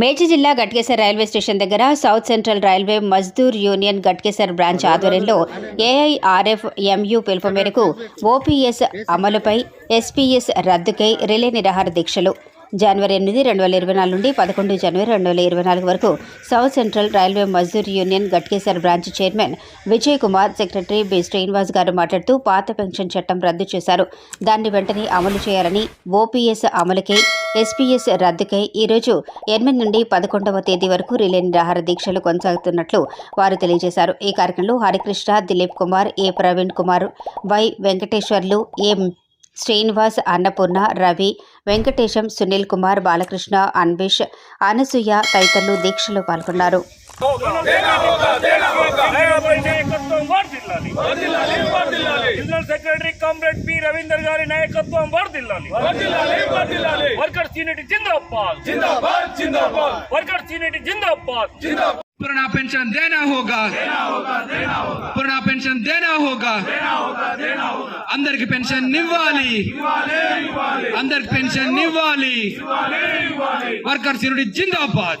మేచి జిల్లా Ghatkesar railway station దగ్గర south central railway Mazdoor union Ghatkesar branch ఆధ్వర్యంలో ఏఐఆర్ఎఫ్ ఎంయు పిలుపు మేరకు ఓపీఎస్ అమలుపై ఎస్పీఎస్ రద్దుకై రిలే నిరాహార దీక్షలు. జనవరి ఎనిమిది రెండు వేల ఇరవై నాలుగు నుండి పదకొండు జనవరి రెండు వేల ఇరవై నాలుగు వరకు south central railway Mazdoor union Ghatkesar branch chairman Vijay Kumar secretary B Srinivas garu మాట్లాడుతూ పాత పెన్షన్ చట్టం రద్దు చేశారు. దాన్ని వెంటనే అమలు చేయాలని ఓపీఎస్ అమలుకై ఎస్పీఎస్ రద్దుకై ఈరోజు ఎనిమిది నుండి పదకొండవ తేదీ వరకు రిలే నిరాహార దీక్షలు కొనసాగుతున్నట్లు వారు తెలియజేశారు. ఈ కార్యక్రమంలో Harikrishna Dilip Kumar A Praveen Kumar Y Venkateswarlu A Srinivas Annapurna Ravi Venkatesham Sunil Kumar Balakrishna Anvesh Anasuya తదితరులు దీక్షలో పాల్గొన్నారు. నాయకత్వం వర్ధిల్లాలి general secretary comrade P. Ravinder గారి నాయకత్వం వర్ధిల్లాలి. వర్కర్స్ యూనిట్ జిందాబాద్. వర్కర్స్ యూనిట్ జిందాబాద్. पुराना पेंशन देना होगा। पुराना पेंशन देना होगा। अंदर की पेंशन निवाली। अंदर की पेंशन निवाली। वर्कर सिरुडी जिंदाबाद।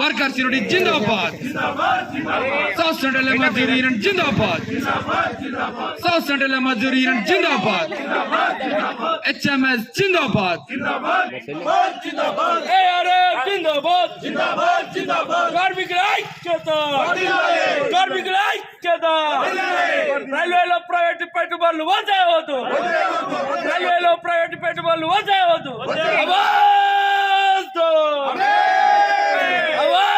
वर्कर सिरुडी जिंदाबाद। साउथ सेंट्रल मजदूर यूनियन जिंदाबाद। साउथ सेंट्रल मजदूर यूनियन जिंदाबाद। एच एम एस जिंदाबाद। जिंदाबाद जिंदाबाद। जिंदाबाद जिंदाबाद। ఐక్యత కార్మికుల ఐక్యత! రైల్వేలో ప్రైవేట్ పెట్టుబడులు వద్దు రైల్వేలో ప్రైవేట్ పెట్టుబడులు వద్దు అవాజ్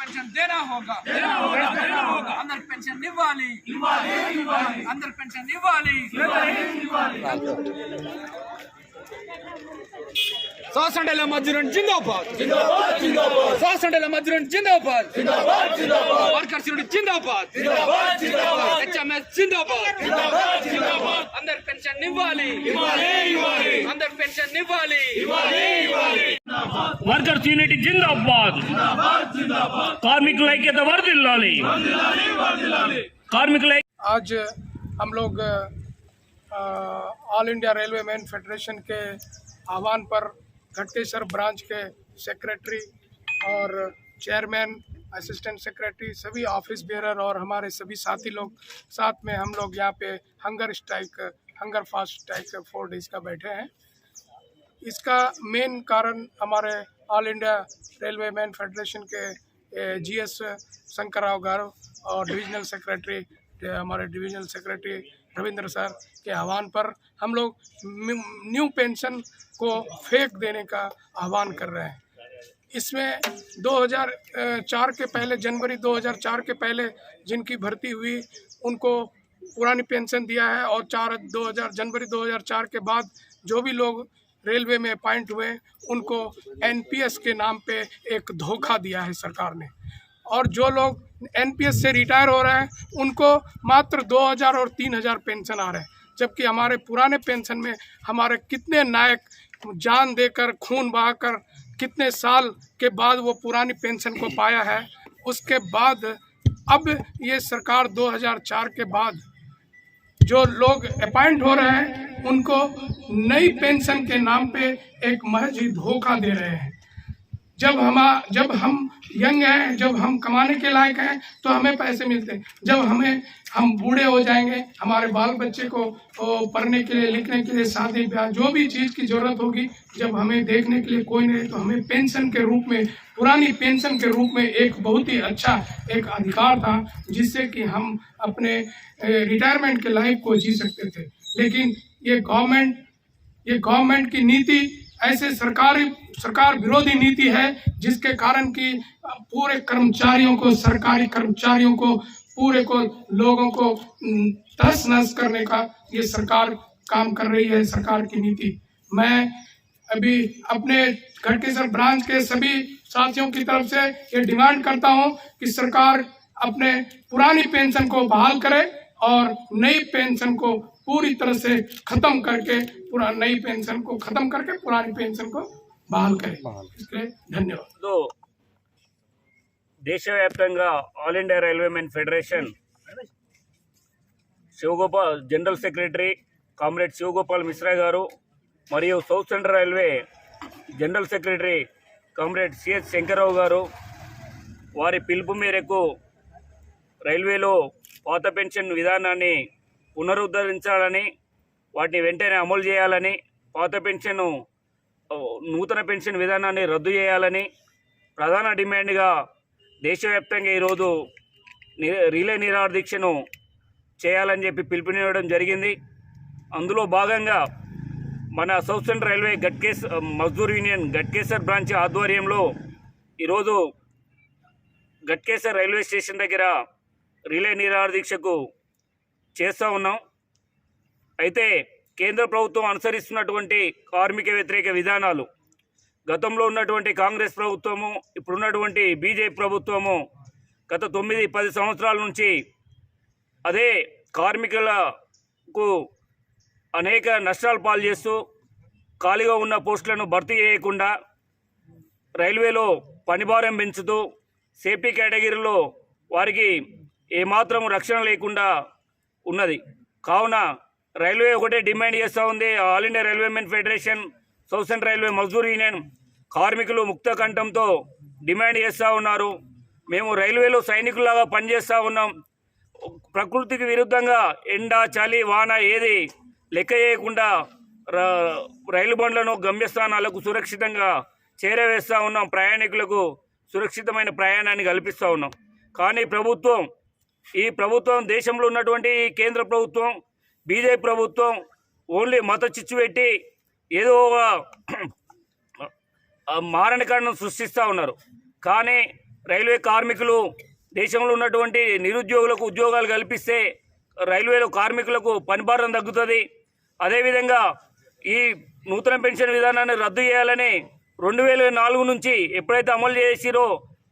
పెన్షన్ దేనా హోగా అందరికి పెన్షన్ ఇవ్వాలి అందరికి పెన్షన్ ఇవ్వాలి సాసండల మజ్రన్ జిందాబాద్ జిందాబాద్ జిందాబాద్ సాసండల మజ్రన్ జిందాబాద్ జిందాబాद జిందాబాద్ వర్కర్స్ యూనిట్ జిందాబాద్ జిందాబాద్ జిందాబాద్ హెచ్ఎంఎస్ జిందాబాద్ జిందాబాద్ జిందాబాద్ అందరి పెన్షన్ ఇవ్వాలి ఇవ్వాలి ఇవ్వాలి అందరి పెన్షన్ ఇవ్వాలి ఇవ్వాలి ఇవ్వాలి वर्कर्स ಯೂನಿಟಿ जिंदाबाद। कार्मिक लाली। कार्मिक आज हम लोग all India railway man federation के आह्वान पर घटकेश्वर ब्रांच के सेक्रेटरी और चेयरमैन असिस्टेंट सेक्रेटरी सभी ऑफ़िस बेरर और हमारे सभी साथी लोग साथ में हम लोग यहाँ पे hunger strike hunger fast strike four days का बैठे हैं। इसका मेन कारण हमारे all India railway man federation के जीएस शंकर राव गारो और डिविजनल सेक्रेटरी हमारे डिविजनल सेक्रेटरी रविंद्र सर के आह्वान पर हम लोग न्यू- पेंशन को फेंक देने का आह्वान कर रहे हैं। इसमें 2004 के पहले, जनवरी 2004 के पहले जिनकी भर्ती हुई, उनको पुरानी पेंशन दिया है और चार 2000 जनवरी 2004 के बाद जो भी लोग रेलवे में अपॉइंट हुए, उनको एनपीएस के नाम पे एक धोखा दिया है सरकार ने। और जो लोग एनपीएस से रिटायर हो रहे हैं, उनको मात्र 2000 और 3000 पेंशन आ रहे हैं। जबकि हमारे पुराने पेंशन में हमारे कितने नायक जान देकर, खून बहाकर कितने साल के बाद वो पुरानी पेंशन को पाया है, उसके बाद अब ये सरकार 2004 के बाद जो लोग अपॉइंट हो रहे हैं, उनको नई पेंशन के नाम पे एक महज ही धोखा दे रहे हैं। जब हम जब हम यंग हैं, जब हम कमाने के लायक हैं तो हमें पैसे मिलते हैं। जब हमें हम बूढ़े हो जाएँगे, हमारे बाल बच्चे को पढ़ने के लिए, लिखने के लिए, शादी ब्याह, जो भी चीज़ की ज़रूरत होगी, जब हमें देखने के लिए कोई नहीं तो हमें पेंशन के रूप में, पुरानी पेंशन के रूप में एक बहुत ही अच्छा एक अधिकार था, जिससे कि हम अपने रिटायरमेंट के लाइफ को जी सकते थे। लेकिन ये गवर्नमेंट ये गवर्नमेंट की नीति ऐसे सरकारी, सरकार विरोधी नीति है, जिसके कारण कि पूरे कर्मचारियों को, सरकारी कर्मचारियों को, पूरे को, लोगों को तहस नहस करने का ये सरकार काम कर रही है, सरकार की नीति। मैं अभी अपने घटकेसर ब्रांच के सभी साथियों की तरफ़ से ये डिमांड करता हूँ कि सरकार अपने पुरानी पेंशन को बहाल करे और नई पेंशन को पूरी तरह से खत्म करके पूरा नई पेंशन को खत्म करके पुरानी पेंशन को बहाल करे इसके लिए धन्यवाद లో దేశవ్యాప్తంగా all India railway men federation Shivagopal general secretary comrade Shivagopal Mishra garu మరియు south central railway general secretary comrade CH Shankar Rao garu వారి పిలుపు మేరకు రైల్వేలో పాత పెన్షన్ విధానాన్ని పునరుద్ధరించాలని వాటిని వెంటనే అమలు చేయాలని పాత పెన్షన్ నూతన పెన్షన్ విధానాన్ని రద్దు చేయాలని ప్రధాన డిమాండ్గా దేశవ్యాప్తంగా ఈరోజు రిలే నిరాహార దీక్షను చేయాలని చెప్పి పిలుపునివ్వడం జరిగింది. అందులో భాగంగా మన సౌత్ రైల్వే గట్కేస్ మజ్దూర్ యూనియన్ గట్కేసర్ బ్రాంచ్ ఆధ్వర్యంలో ఈరోజు గట్కేసర్ రైల్వే స్టేషన్ దగ్గర రిలే నిరాహార దీక్షకు చేస్తూ ఉన్నాం. అయితే కేంద్ర ప్రభుత్వం అనుసరిస్తున్నటువంటి కార్మిక వ్యతిరేక విధానాలు గతంలో ఉన్నటువంటి కాంగ్రెస్ ప్రభుత్వము ఇప్పుడున్నటువంటి బీజేపీ ప్రభుత్వము గత తొమ్మిది పది సంవత్సరాల నుంచి అదే కార్మికులకు అనేక నష్టాలు పాలు చేస్తూ ఖాళీగా ఉన్న పోస్టులను భర్తీ చేయకుండా రైల్వేలో పనిభారం పెంచుతూ సేఫ్టీ కేటగిరీలో వారికి ఏమాత్రం రక్షణ లేకుండా ఉన్నది. కావున రైల్వే ఒకటే డిమాండ్ చేస్తూ ఉంది. All India railway men federation సౌసన్ railway Mazdoor union కార్మికులు ముక్త కంఠంతో డిమాండ్ చేస్తూ ఉన్నారు. మేము రైల్వేలో సైనికులాగా పనిచేస్తూ ఉన్నాం. ప్రకృతికి విరుద్ధంగా ఎండ చలి వాన ఏది లెక్క చేయకుండా రైలు బండ్లను గమ్యస్థానాలకు సురక్షితంగా చేరవేస్తూ ఉన్నాం. ప్రయాణికులకు సురక్షితమైన ప్రయాణాన్ని కల్పిస్తూ ఉన్నాం. కానీ ప్రభుత్వం ఈ ప్రభుత్వం దేశంలో ఉన్నటువంటి ఈ కేంద్ర ప్రభుత్వం బీజేపీ ప్రభుత్వం ఓన్లీ మత చిచ్చు పెట్టి ఏదో ఒక ఆ మారణకాండం సృష్టిస్తూ ఉన్నారు. కానీ రైల్వే కార్మికులు దేశంలో ఉన్నటువంటి నిరుద్యోగులకు ఉద్యోగాలు కల్పిస్తే రైల్వేలో కార్మికులకు పనిభారం తగ్గుతుంది. అదేవిధంగా ఈ నూతన పెన్షన్ విధానాన్ని రద్దు చేయాలని రెండు వేల నాలుగు నుంచి ఎప్పుడైతే అమలు చేసిరో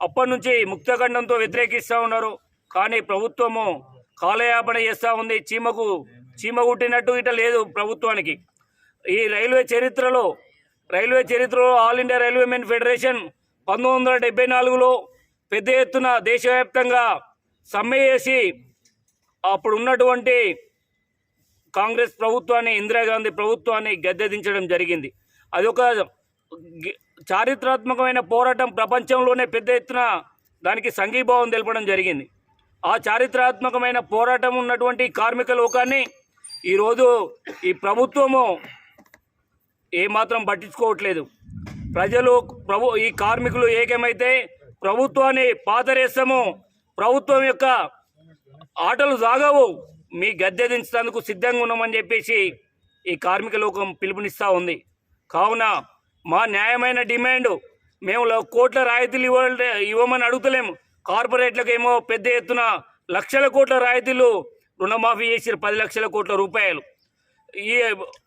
అప్పటి నుంచి ముక్తఖండంతో వ్యతిరేకిస్తూ ఉన్నారు. కానీ ప్రభుత్వము కాలయాపన చేస్తూ ఉంది. చీమకు చీమ కుట్టినట్టు ఇట లేదు ప్రభుత్వానికి. ఈ రైల్వే చరిత్రలో రైల్వే చరిత్రలో all India railway men federation పంతొమ్మిది వందల డెబ్బై నాలుగులో పెద్ద ఎత్తున దేశవ్యాప్తంగా సమ్మె చేసి అప్పుడు ఉన్నటువంటి కాంగ్రెస్ ప్రభుత్వాన్ని ఇందిరాగాంధీ ప్రభుత్వాన్ని గద్దెదించడం జరిగింది. అది ఒక గి- చారిత్రాత్మకమైన పోరాటం ప్రపంచంలోనే పెద్ద ఎత్తున దానికి సంఘీభావం తెలపడం జరిగింది. ఆ చారిత్రాత్మకమైన పోరాటం ఉన్నటువంటి కార్మిక లోకాన్ని ఈరోజు ఈ ప్రభుత్వము ఏమాత్రం పట్టించుకోవట్లేదు. ప్రజలు ప్రభు ఈ కార్మికులు ఏకమైతే ప్రభుత్వాన్ని పాతరేస్తాము ప్రభుత్వం యొక్క ఆటలు సాగవు. మీ గద్దె దించడానికి సిద్ధంగా ఉన్నామని చెప్పేసి ఈ కార్మిక లోకం పిలుపునిస్తూ ఉంది. కావున మా న్యాయమైన డిమాండ్ మేము కోట్ల రాయితీలు ఇవ్వ ఇవ్వమని అడుగుతలేము. కార్పొరేట్లకు ఏమో పెద్ద ఎత్తున లక్షల కోట్ల రాయితీలు రుణమాఫీ చేసి పది లక్షల కోట్ల రూపాయలు. ఈ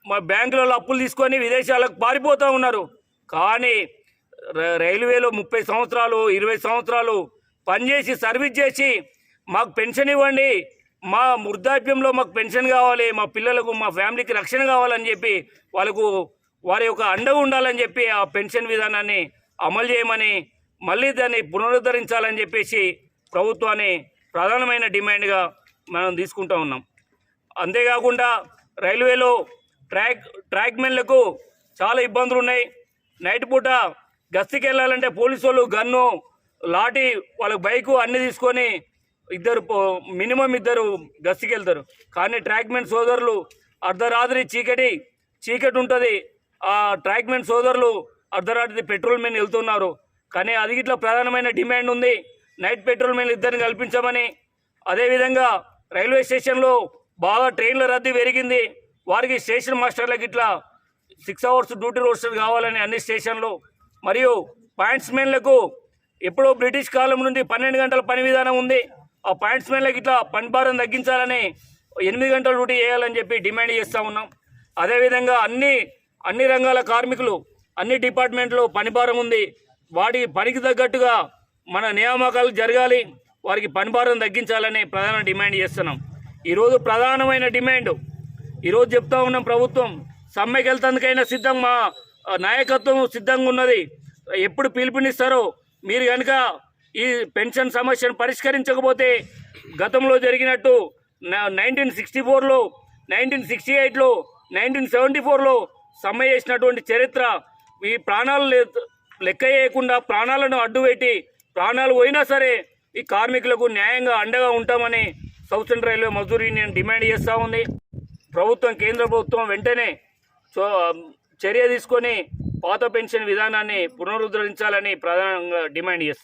మా బ్యాంకులలో అప్పులు తీసుకొని విదేశాలకు పారిపోతూ ఉన్నారు. కానీ రైల్వేలో ముప్పై సంవత్సరాలు ఇరవై సంవత్సరాలు పనిచేసి సర్వీస్ చేసి మాకు పెన్షన్ ఇవ్వండి. మా వృద్ధాప్యంలో మాకు పెన్షన్ కావాలి మా పిల్లలకు మా ఫ్యామిలీకి రక్షణ కావాలని చెప్పి వాళ్ళకు వారి యొక్క అండగా ఉండాలని చెప్పి ఆ పెన్షన్ విధానాన్ని అమలు చేయమని మళ్ళీ దాన్ని పునరుద్ధరించాలని చెప్పేసి ప్రభుత్వాన్ని ప్రధానమైన డిమాండ్గా మనం తీసుకుంటూ ఉన్నాం. అంతేకాకుండా రైల్వేలో ట్రాక్ ట్రాక్మెన్లకు చాలా ఇబ్బందులు ఉన్నాయి నైట్ పూట గస్తీకి వెళ్ళాలంటే పోలీసు వాళ్ళు గన్ను లాఠీ వాళ్ళకి బైకు అన్ని తీసుకొని ఇద్దరు పో- మినిమం ఇద్దరు గస్తీకి వెళ్తారు కానీ ట్రాక్మెన్ సోదరులు అర్ధరాత్రి చీకటి చీకటి ఉంటుంది. ఆ ట్రాక్మెన్ సోదరులు అర్ధరాత్రి పెట్రోల్ మెన్ వెళ్తున్నారు. కానీ అది ఇట్లా ప్రధానమైన డిమాండ్ ఉంది. నైట్ పెట్రోల్ మీద ఇద్దరిని కల్పించమని. అదేవిధంగా రైల్వే స్టేషన్లో బాగా ట్రైన్ల రద్దీ పెరిగింది. వారికి స్టేషన్ మాస్టర్లకు ఇట్లా సిక్స్ అవర్స్ డ్యూటీ రోస్టర్ కావాలని అన్ని స్టేషన్లు. మరియు పాయింట్స్మెన్లకు ఎప్పుడో బ్రిటిష్ కాలం నుండి పన్నెండు గంటల పని విధానం ఉంది. ఆ పాయింట్స్మెన్లకు ఇట్లా పని భారం తగ్గించాలని ఎనిమిది గంటల డ్యూటీ చేయాలని చెప్పి డిమాండ్ చేస్తూ ఉన్నాం. అదేవిధంగా అన్ని అన్ని రంగాల కార్మికులు అన్ని డిపార్ట్మెంట్లో పని భారం ఉంది. వాటి పనికి తగ్గట్టుగా మన నియామకాలు జరగాలి వారికి పని భారం తగ్గించాలని ప్రధాన డిమాండ్ చేస్తున్నాం. ఈరోజు ప్రధానమైన డిమాండ్ ఈరోజు చెప్తా ఉన్నాం ప్రభుత్వం సమ్మెకి వెళ్తందుకైనా సిద్ధం మా నాయకత్వం సిద్ధంగా ఉన్నది. ఎప్పుడు పిలుపునిస్తారో మీరు కనుక ఈ పెన్షన్ సమస్యను పరిష్కరించకపోతే గతంలో జరిగినట్టు నైన్టీన్ సిక్స్టీ ఫోర్లో నైన్టీన్ సిక్స్టీ ఎయిట్లో నైన్టీన్ సెవెంటీ ఫోర్లో సమ్మె చేసినటువంటి చరిత్ర ఈ ప్రాణాలు లేదు లెక్క చేయకుండా ప్రాణాలను అడ్డుపెట్టి ప్రాణాలు పోయినా సరే ఈ కార్మికులకు న్యాయంగా అండగా ఉంటామని south railway Mazdoor union demand చేస్తూ ఉంది. ప్రభుత్వం కేంద్ర ప్రభుత్వం వెంటనే సో చర్య తీసుకొని పాత పెన్షన్ విధానాన్ని పునరుద్ధరించాలని ప్రధానంగా డిమాండ్ చేస్తుంది